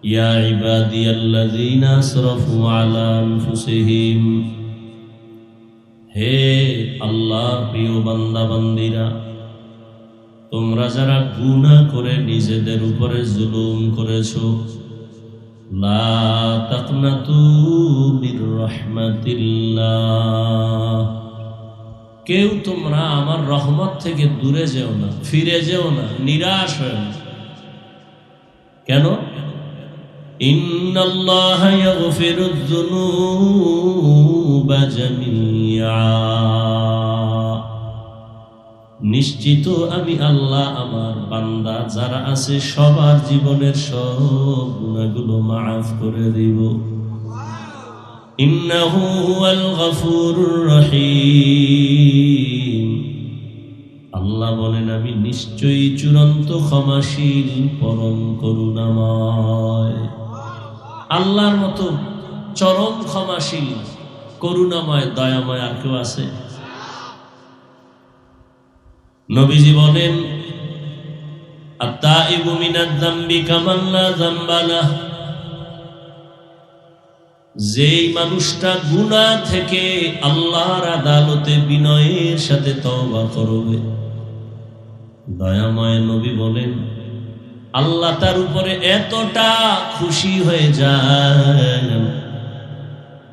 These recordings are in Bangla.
يا عبادي الذين أسرفوا على أنفسهم হে আল্লাহ প্রিয় বান্দা বান্দিরা তোমরা যারা গুনাহ করে নিজেদের উপরে জুলুম করেছো লা তাকনাতু মির রাহমাতিল্লাহ কেউ তোমরা আমার রহমত থেকে দূরে যেও না ফিরে যেও না নিরাশ হয় না কেন ইন্নাল্লাহ ইয়াগফিরু যুনুবা জামিআ নিশ্চিত আমি আল্লাহ আমার বান্দা, যারা আছে সবার জীবনের সব গুণাগুলো মাফ করে দিব। ইন্নাহু হুয়াল গফুরুর রহিম। আল্লাহ বলেন, আমি নিশ্চয়ই চূড়ান্ত ক্ষমাশীল, পরম করুণাময়। আল্লাহর মতো চরম ক্ষমাশীল, করুণাময়, দয়াময় আর কেউ আছে? নবীজি বলেন যেই মানুষটা গুনাহ থেকে আল্লাহর আদালতে বিনয়ের সাথে তওবা করবে। দয়াময় নবী বলেন আল্লাহ তার উপরে এতটা খুশি হয়ে যায়।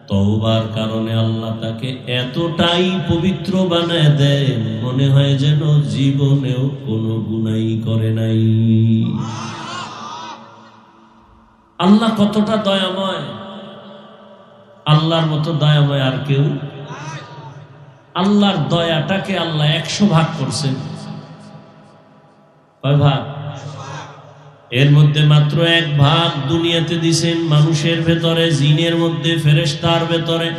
তওবার কারণে আল্লাহ তাকে এতটাই পবিত্র বানায় দেয়, মনে হয় যেন জীবনেও কোনো গুনাই করে নাই। আল্লাহ কতটা দয়াময়, আল্লাহর মতো দয়াময় আর কেউ আল্লাহর দয়াটাকে আল্লাহ একশো ভাগ করছেন। কয় ভাগ? এর মধ্যে মাত্র এক ভাগ দুনিয়াতে দিছেন মানুষের ভেতরে, জিনের মধ্যে, ফেরেশতার ভেতরে।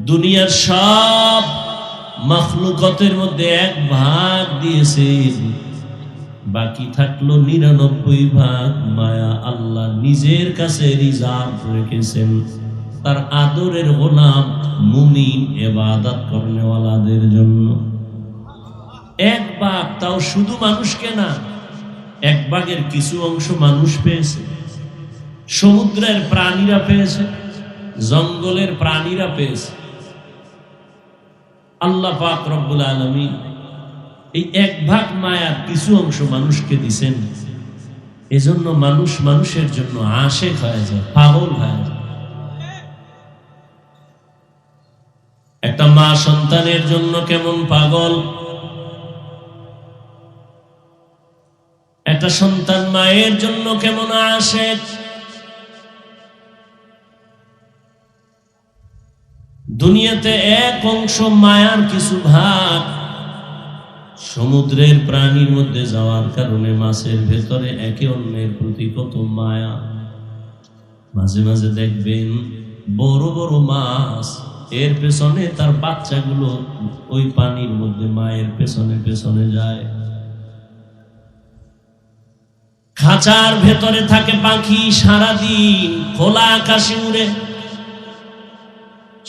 দুনিয়ার সব মখলুকতের মধ্যে এক ভাগ দিয়েছেন। বাকি থাকল নিরানব্বই ভাগ মায়া আল্লাহ নিজের কাছে রিজার্ভ রেখেছেন। তার আদরের গোলাম মুমিন এবাদাত করনেওয়ালাদের জন্য। এক ভাগ তাও শুধু মানুষকে না এক ভাগের কিছু অংশ মানুষ পেয়েছে। সমুদ্রের প্রাণীরা পেয়েছে, জঙ্গলের প্রাণীরা পেয়েছে। আল্লাহ পাক রব্বুল আলমী এই এক ভাগ মায়ার কিছু অংশ মানুষকে দিছেন। এজন্য মানুষ মানুষের জন্য আশেক হয়ে যায়, পাগল হয়ে যায়। একটা মা সন্তানের জন্য কেমন পাগল? একটা সন্তান মায়ের জন্য কেমন আশেক দুনিয়াতে এক অংশ মায়ার কিছু ভাগ সমুদ্রের প্রাণীর মধ্যে যাওয়ার কারণে মাছের ভেতরে একে অন্যের প্রতি কত মায়া। মাঝে মাঝে দেখবেন বড় বড় মাছ এর পেছনে তার বাচ্চাগুলো ওই পানির মধ্যে মায়ের পেছনে পেছনে যায়। খাঁচার ভেতরে থাকে পাখি সারাদিন খোলা আকাশে উড়ে।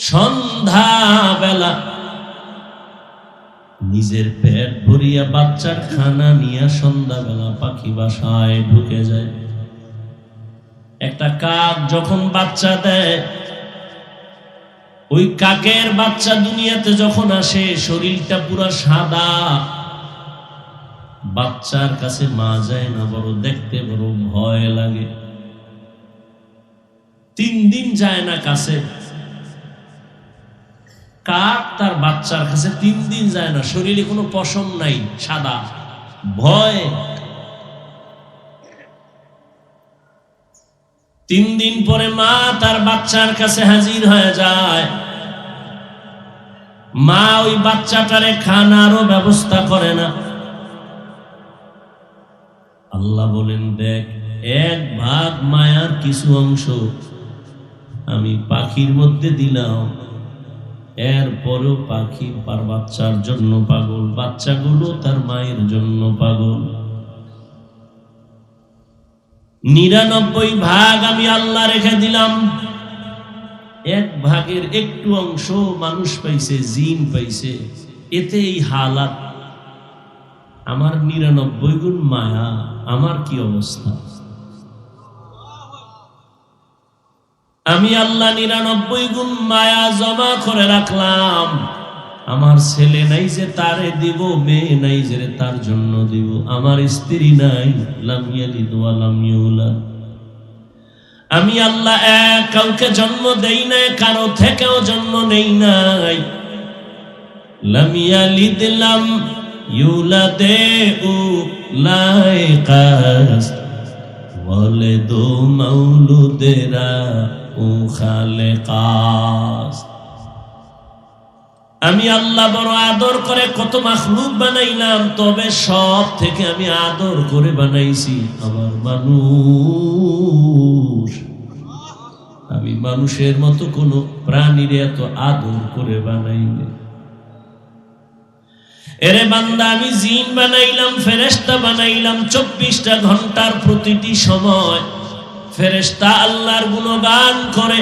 সন্ধ্যা বেলা নিজের পেট ভরিয়া বাচ্চার খানা নিয়ে সন্ধ্যাবেলা পাখি বাসায় ঢুকে যায়। একটা কাক যখন বাচ্চা দেয়, ওই কাকের বাচ্চা দুনিয়াতে যখন আসে, শরীরটা পুরো সাদা। বাচ্চার কাছে মা যায় না, বড় দেখতে বড় ভয় লাগে। তিন দিন যায় না কাছে। কাক তার বাচ্চার কাছে তিন দিন যায় না, শরীরে কোনো পশম নাই, সাদা। ভয়। তিন দিন পরে মা তার বাচ্চার কাছে হাজির হয়ে যায়। মা ওই বাচ্চাটারে খানারও ব্যবস্থা করে না। আল্লাহ বলেন, দেখ, এক ভাগ মায়ার কিছু অংশ আমি পাখির মধ্যে দিলাম। এরপরেও পাখি পার বাচ্চার জন্য পাগল, বাচ্চাগুলো তার মায়ের জন্য পাগল। নিরানব্বই ভাগ আমি আল্লাহ রেখে দিলাম। এক ভাগের একটু অংশ মানুষ পাইছে, জিন পাইছে। এতে এই হালাত। আমার নিরানব্বই গুণ মায়া। আমার কি অবস্থা? আমি আল্লাহ নিরানব্বই গুণ মায়া জমা করে রাখলাম। আমার ছেলে নাই যে তারে দিব, মেয়ে নাই যে তার জন্য দিব। আমার স্ত্রী নাই লামিয়া দিদুয়া লামিউলা আমি আল্লাহ এক, কাউকে জন্ম দেই নাই, কারও থেকেও জন্ম নেই নাই। লামিয়া লিদলাম উ লাইকাস বলে দো মৌলুদেরা ও খালেকাস আমি আল্লাহ বড় আদর করে কত মাখলুক বানাইলাম, তবে সব থেকে আমি আদর করে বানাইছি আমার মানুষ। আমি মানুষের মতো কোনো প্রাণীর এত আদর করে বানাইনি এরে বান্দা, আমি জিন বানাইলাম ফেরেস্তা বানাইলাম, চব্বিশটা ঘণ্টার প্রতিটি সময় ফেরেস্তা আল্লাহর গুণগান করে।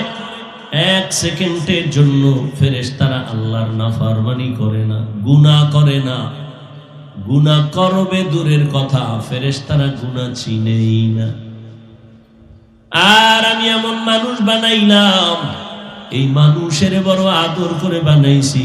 এক সেকেন্ডের জন্য ফেরেস্তারা আল্লাহর না নাফারমানি করে না, গুণা করে না। গুণা করবে দূরের কথা ফেরেস্তারা গুণা চিনেই না। আর আমি এমন মানুষ বানাইলাম, এই মানুষের বড় আদর করে বানাইছি।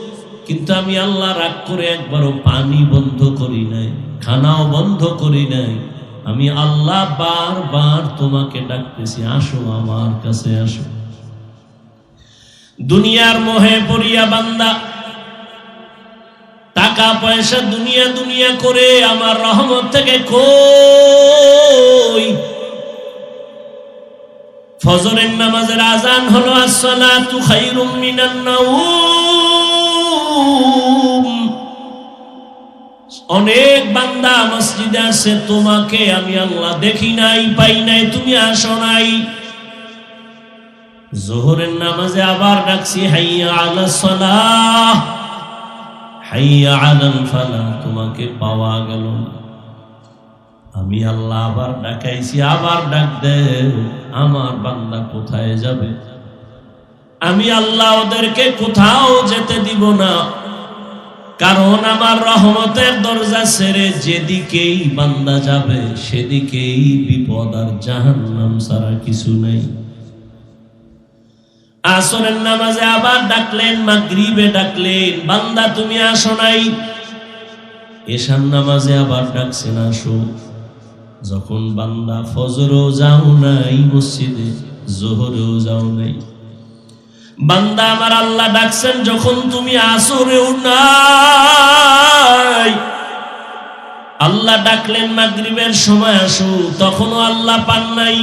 কিন্তু আমি আল্লাহ রাগ করে একবারও পানি বন্ধ করি নাই, খানাও বন্ধ করি নাই। আমি আল্লাহ বারবার তোমাকে ডাকতেছি, আসো আমার কাছে আসো। দুনিয়ার মোহে পড়িয়া বান্দা, টাকা পয়সা দুনিয়া দুনিয়া করে আমার রহমত থেকে কই? ফজরের নামাজের আজান হলো, আসসালাতু খাইরুম মিনান নাউম। অনেক বান্দা মসজিদে আসে তোমাকে আমি আল্লাহ দেখি নাই, পাই নাই, তুমি আসো নাই। জোহরের নামাজে আবার ডাকছি, হাইয়া আলা সালাহ, হাইয়া আলাল ফালা তোমাকে পাওয়া গেল আমি আল্লাহ আবার ডাকাইছি, আবার ডাক দে আমার বান্দা কোথায় যাবে? আমি আল্লাহ ওদেরকে কোথাও যেতে দিব না। কারণ আমার রহমতের দরজা ছেড়ে যেদিকেই বান্দা যাবে, সেদিকেই বিপদ আর জাহান্নাম ছাড়া কিছু নেই। আসরের নামাজে আবার ডাকলেন, মাগরিবে ডাকলেন, বান্দা, তুমি আসো নাই। এশার নামাজে আবার ডাকছেন, আসো। যখন বান্দা ফজরও যাও নাই, মসজিদে, জোহরেও যাও নাই। বান্দা আমার আল্লাহ ডাকছেন, যখন তুমি আসরেও নাই আল্লাহ ডাকলেন, মাগরিবের সময় আসো। তখনও আল্লাহ পান নাই।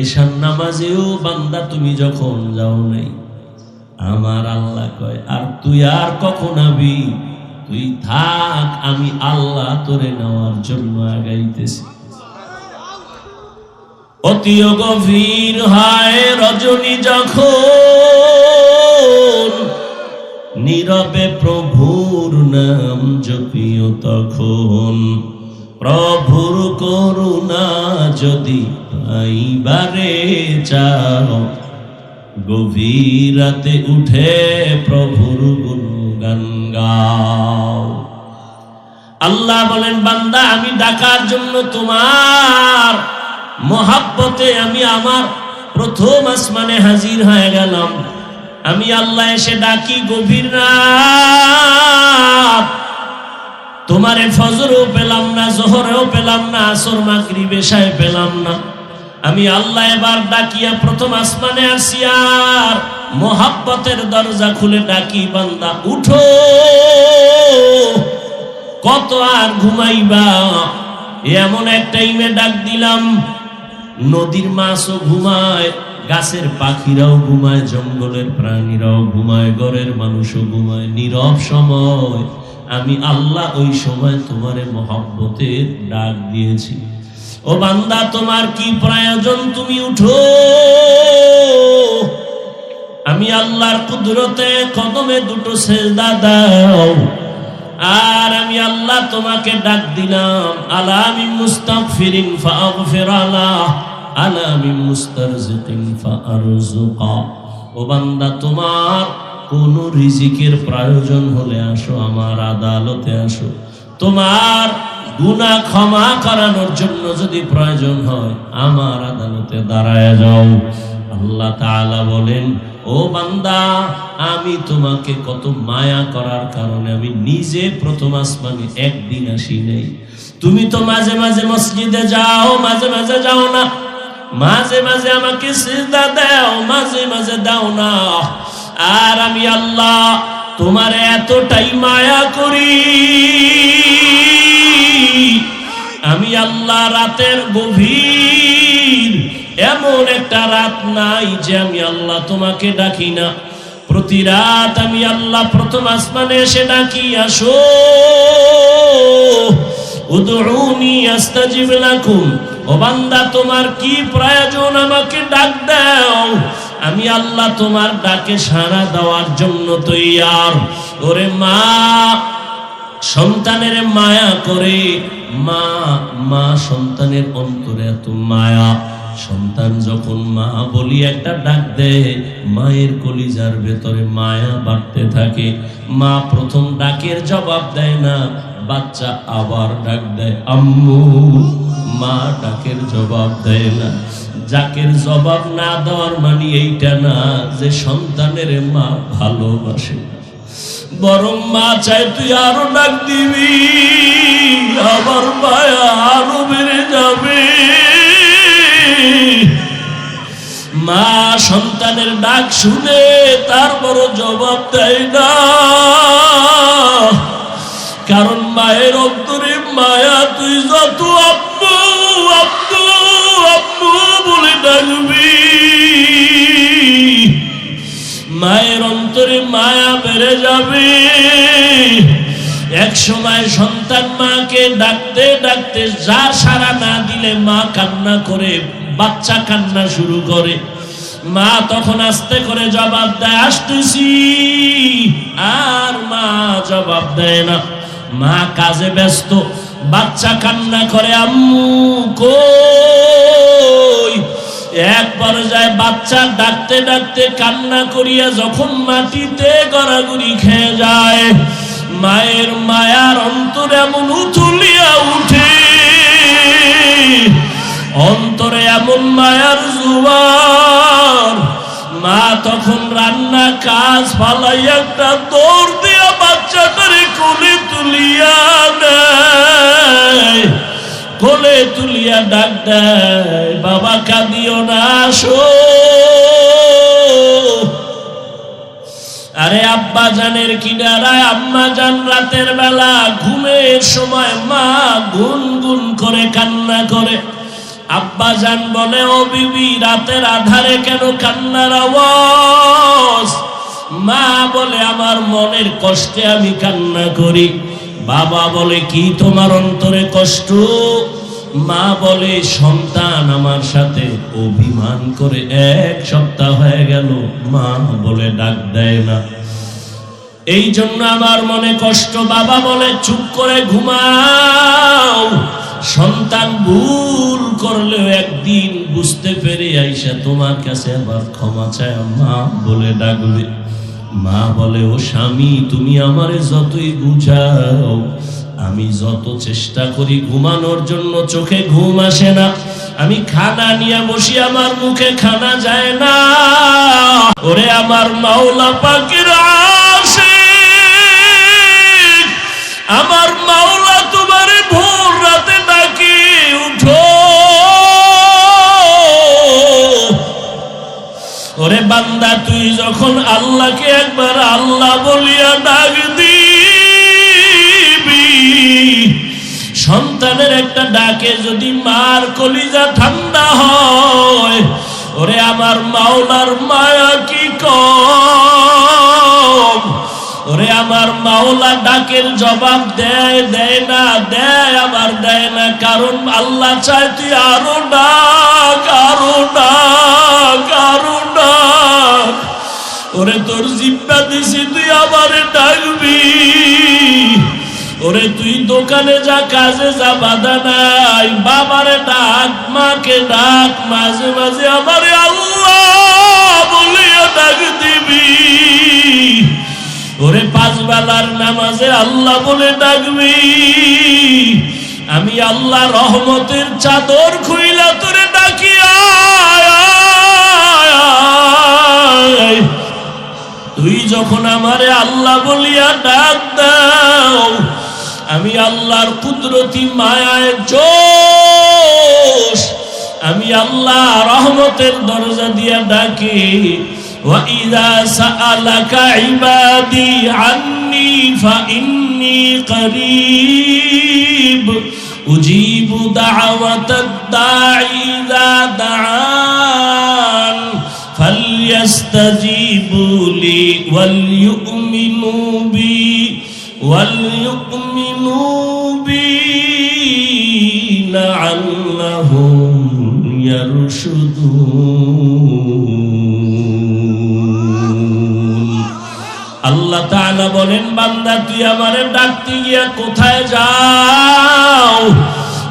এশার নামাজেও বান্দা, তুমি যখন যাও নাই। আমার আল্লাহ কয়, আর তুই আর কখন আবি? তুই থাক, আমি আল্লাহ তোরে নেওয়ার জন্য আগাইতেছি। অতিও গভীর হয় রজনী যখন নীরবে প্রভুর নাম জপিও তখন, প্রভুর করুণা যদি পাইবারে চাও গভীর রাতে উঠে প্রভুর গুণগান আল্লাহ বলেন, বান্দা, আমি ডাকার জন্য তোমার মহাব্বতে আমি আমার প্রথম আসমানে হাজির হয়ে গেলাম। আমি আল্লাহ এসে ডাকি, গভীর রাত, তোমারে ফজরও পেলাম না, জোহরেও পেলাম না, আসর মাগরি বেশায় পেলাম না। আমি আল্লাহ এবার ডাকিয়া প্রথম আসমানে আসিয়ার মোহাব্বতের দরজা খুলে ডাকি, বান্দা, উঠো, কত আর ঘুমাইবা? এমন এক টাইমে ডাক দিলাম নদীর মাছও ঘুমায়, গাছের পাখিরাও ঘুমায়, জঙ্গলের প্রাণীরাও ঘুমায়, ঘরের মানুষও ঘুমায়। নীরব সময়, আমি আল্লাহ ওই সময় তোমারে মহব্বতের ডাক দিয়েছি। ও বান্দা, তোমার কি প্রয়োজন তুমি উঠো। আমি আল্লাহর কুদরতে কদমে দুটো সেজদা দাও। আর আমি আল্লাহ তোমাকে ডাক দিলাম আলামি মুস্তাগফিরিন ফাগফির আলাহ আলামি মুস্তারজিকিন ফারজুকা ও বান্দা, তোমার কোন রিজিকের প্রয়োজন হলে আসো, আমার আদালতে আসো। তোমার গুনাহ ক্ষমা করানোর জন্য যদি প্রয়োজন হয়, আমার আদালতে দাঁড়ায় যাও। আল্লাহ তাআলা বলেন ও বান্দা, আমি তোমাকে কত মায়া করার কারণে আমি নিজে প্রথম আসমানে একদিন আসি নেই। তুমি তো মাঝে মাঝে মসজিদে যাও, মাঝে মাঝে যাও না। মাঝে মাঝে আমাকে সিজদা দাও, মাঝে মাঝে দাও না। আর আমি আল্লাহ তোমার এতটাই মায়া করি। আমি আল্লাহ রাতের গভীর এমন একটা রাত নাই যে আমি আল্লাহ তোমাকে ডাকি না। প্রতি রাত আমি আল্লাহ প্রথম আসমানে এসে ডাকি, আসো আমাকে ডাক দাও। আমি আল্লাহ তোমার ডাকে সাড়া দেওয়ার জন্য তৈয়ার। ওরে মা, সন্তানের মায়া করে। মা মা সন্তানের অন্তরে এত মায়া। সন্তান যখন মা বলি একটা ডাক দেয়, মায়ের কলিজার ভেতরে মায়া বাড়তে থাকে। মা প্রথম ডাকের জবাব দেয় না, বাচ্চা আবার ডাক দেয়, আম্মু, মা ডাকের জবাব দেয় না। যাকের জবাব না দেওয়ার মানে এইটা না যে সন্তানের মা ভালোবাসে। বরং মা চাই তুই আরও ডাক দিবি, আবার মায়া আরও বেড়ে যাবে। মা সন্তানের ডাক শুনে তার বড় জবাব দেয় না। কারণ মায়ের অন্তরে মায়া, তুই যত আব্বু আব্বু আব্বু বলে ডাকবি। মায়ের অন্তরে মায়া বেড়ে যাবে। এক সময় সন্তান মাকে ডাকতে ডাকতে যা সারা না দিলে মা কান্না করে, বাচ্চা কান্না শুরু করে। মা তখন আস্তে করে জবাব দেয়, আসতেছি। আর মা জবাব দেয় না। মা কাজে ব্যস্ত, বাচ্চা কান্না করে, আম্মু কই? এক পর্যায়ে বাচ্চা ডাকতে ডাকতে কান্না করিয়া যখন মাটিতে গড়াগড়ি খেয়ে যায় মায়ের মায়ার অন্তর এমন উথুলিয়া উঠে। অন্তরে এমন মায়ার জুয়ার। মা তখন রান্না কাজ ফালাই একটা দৌড় দিয়া বাচ্চাটারে কোলে তুলিয়া নেয় কোলে তুলিয়া ডাক দেয়, বাবা, কাঁদিও না, আসো। আরে আব্বা জানের কিনারায় আম্মা জান রাতের বেলা ঘুমের সময় মা গুন গুন করে কান্না করে। আব্বা জান বলে, ও বিবি, রাতের আধারে কেন কান্নার আওয়াজ? মা বলে, আমার মনের কষ্টে আমি কান্না করি। বাবা বলে, কি তোমার অন্তরে কষ্ট? মা বলে, সন্তান আমার সাথে অভিমান করে এক সপ্তাহ হয়ে গেল। মা বলে, ডাক দেয় না। এই জন্য আমার মনে কষ্ট। বাবা বলে, চুপ করে ঘুমাও। সন্তান ভুল করলেও একদিন বুঝতে পেরে আইসা, তোমার কাছে আবার ক্ষমা চায় মা বলে, ডাকবে। মা বলে, ও স্বামী, তুমি আমারে যতই বুঝাও আমি যত চেষ্টা করি ঘুমানোর জন্য চোখে ঘুম আসে না। আমি খানা নিয়ে বসি, আমার মুখে খানা যায় না। ওরে আমার মাওলা পাখির আমার মাওলা তোমারে ভোর রাতে ডাকি, উঠো। ওরে বান্দা, তুই যখন আল্লাহকে একবার আল্লাহ বলিয়া ডাক দিবি সন্তানের একটা ডাকে যদি মার কলিজা ঠান্ডা হয়, ওরে আমার মাওলার মায়া কি কম? ওরে আমার মাওলা ডাকের জবাব দেয় দেয় না, দেয় আবার দেয় না, কারণ আল্লাহ চায় তুই আরও ডাক আরও ডাক আরও ডাক। ওরে তোর জিব্বা দিছি, তুই আমারে ডাকবি। ওরে তুই দোকানে যা, কাজে যা, বাধা নাই। বাবারে ডাক, মাকে ডাক, মাঝে মাঝে আমারে আল্লাহ বলিয়া ডাক দিবি। ওরে পাঁচ বেলার নামাজে আল্লাহ বলে ডাকবি। আমি আল্লাহ রহমতের চাদর খুইলা তোরে ডাকিয়া। তুই যখন আমারে আল্লাহ বলিয়া ডাক দাও আমি আল্লাহর কুদরতি মায়ায় জোশ আমি আল্লাহ রহমতের দরজা দিয়া ডাকি وَإِذَا سَأَلَكَ عِبَادِي عَنِّي فَإِنِّي قَرِيبٌ أُجِيبُ دَعْوَةَ الدَّاعِ إِذَا دَعَانِ فليستجيبوا لي وليؤمنوا بي وليؤمنوا لعلهم يرشدون আল্লাহ তাআলা বলেন বান্দা তুই আমারে ডাকতে গিয়া কোথায় যাও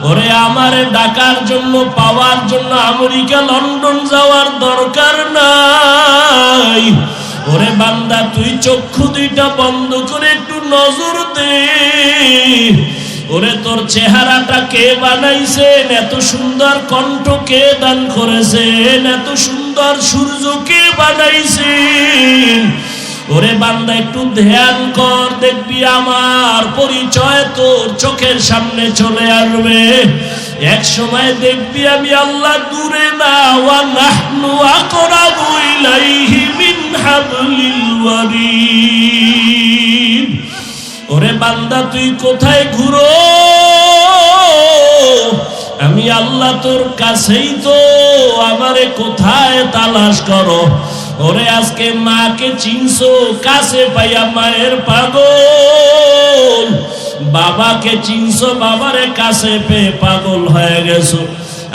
ওরে আমারে ডাকার জন্য পাওয়ার জন্য আমেরিকা লন্ডন যাওয়ার দরকার নাই ওরে বান্দা তুই চক্ষু দুইটা বন্ধ করে একটু নজর দে ওরে তোর চেহারাটা কে বানাইছেন এত সুন্দর কণ্ঠ কে দান করেছেন এত সুন্দর সূর্য কে বানাইছেন ওরে বান্দা, একটু ধ্যান কর, দেখবি আমার পরিচয় তোর চোখের সামনে চলে আসবে। এক সময় দেখবি আমি আল্লাহ দূরে না, ওয়া নাহনু আকরাবু ইলাইহি মিন হাবলিল ওয়ারিদ। ওরে বান্দা, তুই কোথায় ঘুরো? আমি আল্লাহ তোর কাছেই তো, আমারে কোথায় তালাশ করো? ওরে আজকে মাকে চিনছো, কাছে পাইয়া মায়ের পাগল। বাবাকে চিনছো, বাবারে কাছে পেয়ে পাগল হয়ে গেছো।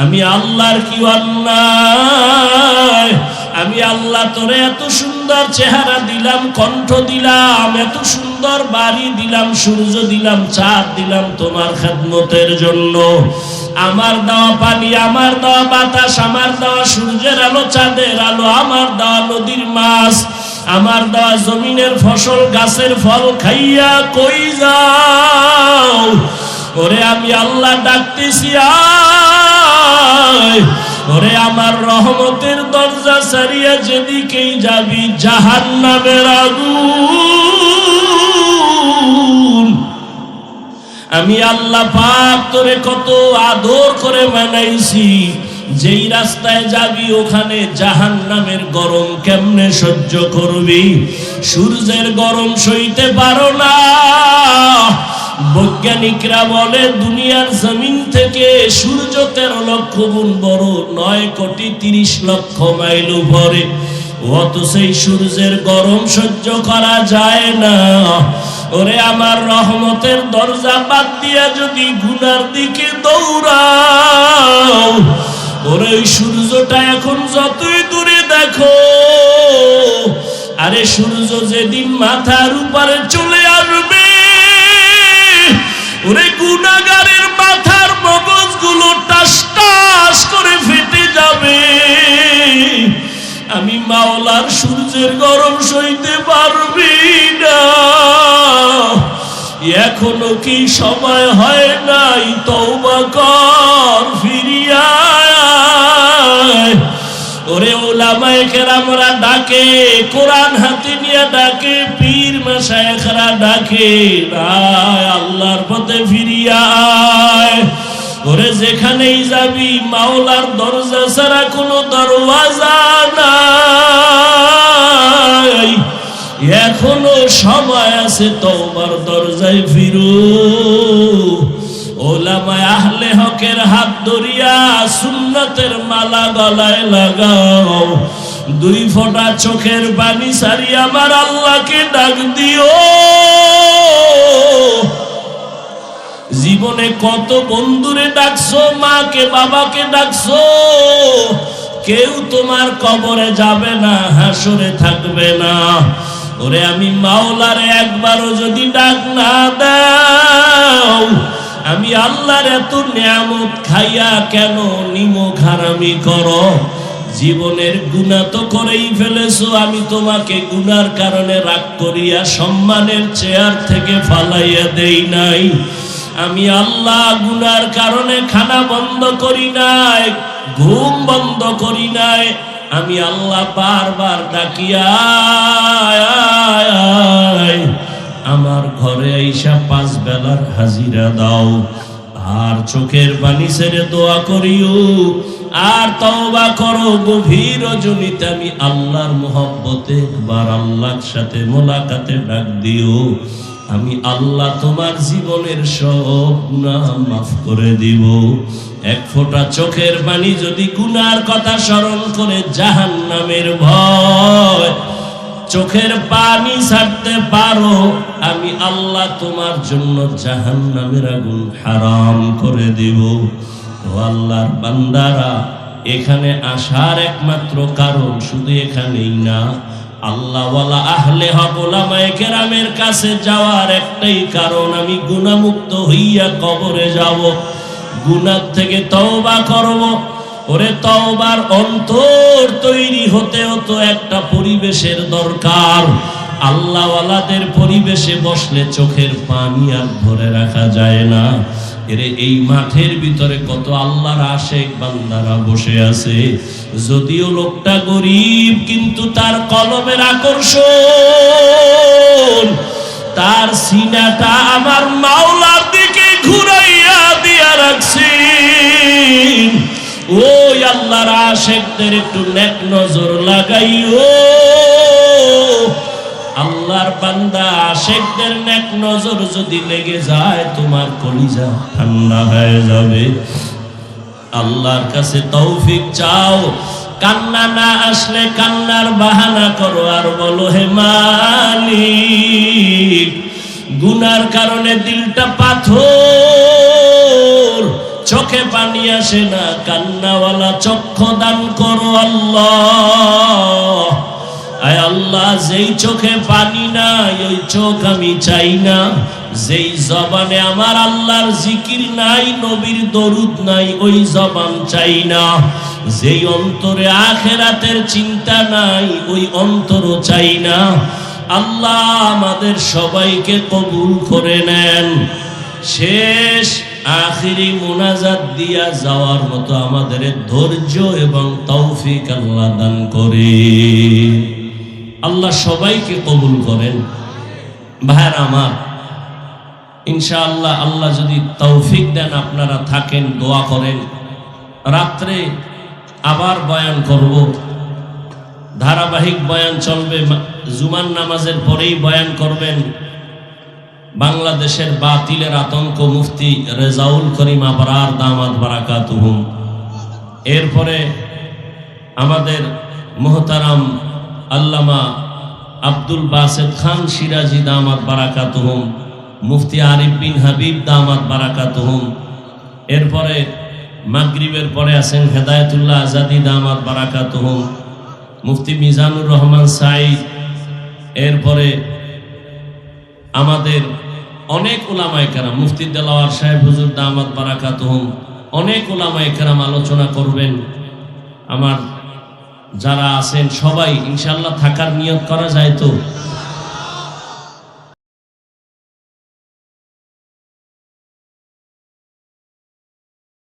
আমি আল্লাহর কি অন্যায়? আমি আল্লাহ তোরে এত সুন্দর চেহারা দিলাম, কণ্ঠ দিলাম, এত সুন্দর বাড়ি দিলাম, সূর্য দিলাম, চাঁদ দিলাম তোমার খেদমতের জন্য। আমার দেওয়া পানি, আমার দেওয়া বাতাস, আমার দেওয়া সূর্যের আলো, চাঁদের আলো, আমার দেওয়া নদীর মাছ, আমার দেওয়া জমিনের ফসল, গাছের ফল খাইয়া কই যাও? ওরে আমি আল্লাহ ডাকতেছি, আয়। ওরে আমার রহমতের দরজা সারিয়া যেদিকেই যাবি জাহান নামের আগুন। আমি আল্লাহ পাক তোরে কত আদর করে বানাইছি, যেই রাস্তায় যাবি ওখানে জাহান নামের গরম কেমনে সহ্য করবি? সূর্যের গরম সইতে পারো না। বৈজ্ঞানিকরা বলে, দুনিয়ার জমিন থেকে সূর্য তেরো লক্ষ গুণ বড়, নয় কোটি তিরিশ লক্ষ মাইল উপরে অত সেই সূর্যের গরম সহ্য করা যায় না। ওরে আমার রহমতের দরজা বাদ দিয়া যদি গুনার দিকে দৌড়াও, ওরে ওই সূর্যটা এখন যতই দূরে দেখো, আরে সূর্য যেদিন মাথার উপরে চলে আসবে ওরে গুনাগারের মাথার মগজগুলো টাস টাস করে ফেটে যাবে। আমি মাওলার সূর্যের গরম সইতে পারবি না। এখনও কি সময় হয় নাই? তওবা কর, ফিরিয়া ওরে ওলামায়ে কেরামরা ডাকে, কোরআন হাতে নিয়ে ডাকে ডাকে আল্লাহর পথে ফিরিয়ায় ওরে যেখানেই যাবি, মাওলার দরজা ছাড়া কোনো দরওয়াজা নাই। এখনও সময় আছে তোমার দরজায় ফিরু। ওলামায় আহলে হকের হাত ধরিয়া সুন্নতের মালা গলায় লাগাও। দুই ফোঁটা চোখের পানি সারি আমার আল্লাহকে ডাক দিও। জীবনে কত বন্ধুরে ডাকছো, মাকে, বাবাকে ডাকছো, কেউ তোমার কবরে যাবে না, হাসরে থাকবে না। ওরে আমি মাওলারে একবারও যদি ডাক না দাও, আমি আল্লাহর এত নিয়ামত খাইয়া কেন নিমক হারামি করো? জীবনের গুণা তো করেই ফেলেছো, আমি তোমাকে গুনার কারণে রাগ করিয়া সম্মানের চেয়ার থেকে ফালাইয়া দেই নাই। আমি আল্লাহ গুনার কারণে খানা বন্ধ করি নাই, ঘুম বন্ধ করি নাই। আমি আল্লাহ বারবার ডাকিয়া আমার ঘরে আইসা পাঁচ বেলার হাজিরা দাও। আর চোখের পানি ছেড়ে দোয়া করিও। আর তওবা করো, গভীর রজনীতে আমি আল্লাহর মোহব্বতে একবার আল্লাহর সাথে মোলাকাতে ডাক দিও। আমি আল্লাহ তোমার জীবনের সব গুনাহ মাফ করে দিব। এক ফোঁটা চোখের পানি যদি গুনার কথা স্মরণ করে জাহান নামের ভয়, চোখের পানি ছাড়তে পারো। আমি আল্লাহ তোমার জন্য জাহান নামের আগুন হারাম করে দিব। ও আল্লাহর বান্দারা, এখানে আসার একমাত্র কারণ শুধু এখানেই না, আল্লাহওয়ালা আহলে হকলামায় কাছে যাওয়ার একটাই কারণ, আমি গুণামুক্ত হইয়া কবরে যাব গুনার থেকে তওবা করব। ওরে তওবার অন্তর তৈরি হতে হতো একটা পরিবেশের দরকার। আল্লাহওয়ালাদের পরিবেশে বসলে চোখের পানি আর ধরে রাখা যায় না। এই মাঠের ভিতরে কত আল্লাহর আশেক বান্দারা বসে আছে। যদিও লোকটা গরিব, কিন্তু তার কলমের আকর্ষণ। তার সিনাটা আমার মাওলার দিকে ঘুরাইয়া দিয়া রাখছি ওই আল্লাহর আশেকদের একটু নেক নজর লাগাইও। আল্লাহর বান্দা আশেকদের নেক নজর যদি লেগে যায়, তোমার কলিজা ঠান্ডা হয়ে যাবে। আল্লাহর কাছে তৌফিক চাও। কান্না না আসলে কান্নার বাহানা করো আর বলো, হে মালিক, গুনার কারণে দিলটা পাথর, চোখে পানি আসে না। কান্নাওয়ালা চক্ষু দান করো আল্লাহ। আল্লাহ, যেই চোখে পানি নাই, ওই চোখ আমি চাই না। যেই জবানে আমার আল্লাহর জিকির নাই, নবীর দরুদ নাই, ওই জবান চাই না। যেই অন্তরে আখেরাতের চিন্তা নাই, ওই অন্তরও চাই না। আল্লাহ আমাদের সবাইকে কবুল করে নেন। শেষ আখিরি মোনাজাত দিয়া যাওয়ার মতো আমাদের ধৈর্য এবং তৌফিক আল্লাহ দান করে। আল্লাহ সবাইকে কবুল করেন। ভাইয়ের আমার, ইনশাআল্লাহ আল্লাহ যদি তৌফিক দেন, আপনারা থাকেন, দোয়া করেন। রাত্রে আবার বয়ান করব। ধারাবাহিক বয়ান চলবে জুমান নামাজের পরেই বয়ান করবেন। বাংলাদেশের বাতিলের আতঙ্ক মুফতি রেজাউল করিম আবরার দামাদ বারাকাতুহুম। এরপরে আমাদের মোহতারাম আল্লামা আব্দুল বাসেদ খান সিরাজি দামাত বারাকাতুহুম, মুফতি আরিফ বিন হাবিব দামাত বারাকাতুহুম। এরপরে মাগরিবের পরে আছেন হেদায়তুল্লাহ আজাদি দামাত বারাকাতুহুম, মুফতি মিজানুর রহমান সাইদ এরপরে আমাদের অনেক ওলামায় কেরাম, মুফতি দেলাওয়ার সাহেব হুজুর দামাত বারাকাতুহুম, অনেক ওলামায় কেরাম আলোচনা করবেন। আমার যারা আছেন সবাই ইনশাল্লাহ থাকার নিয়োগ করা যায় তো?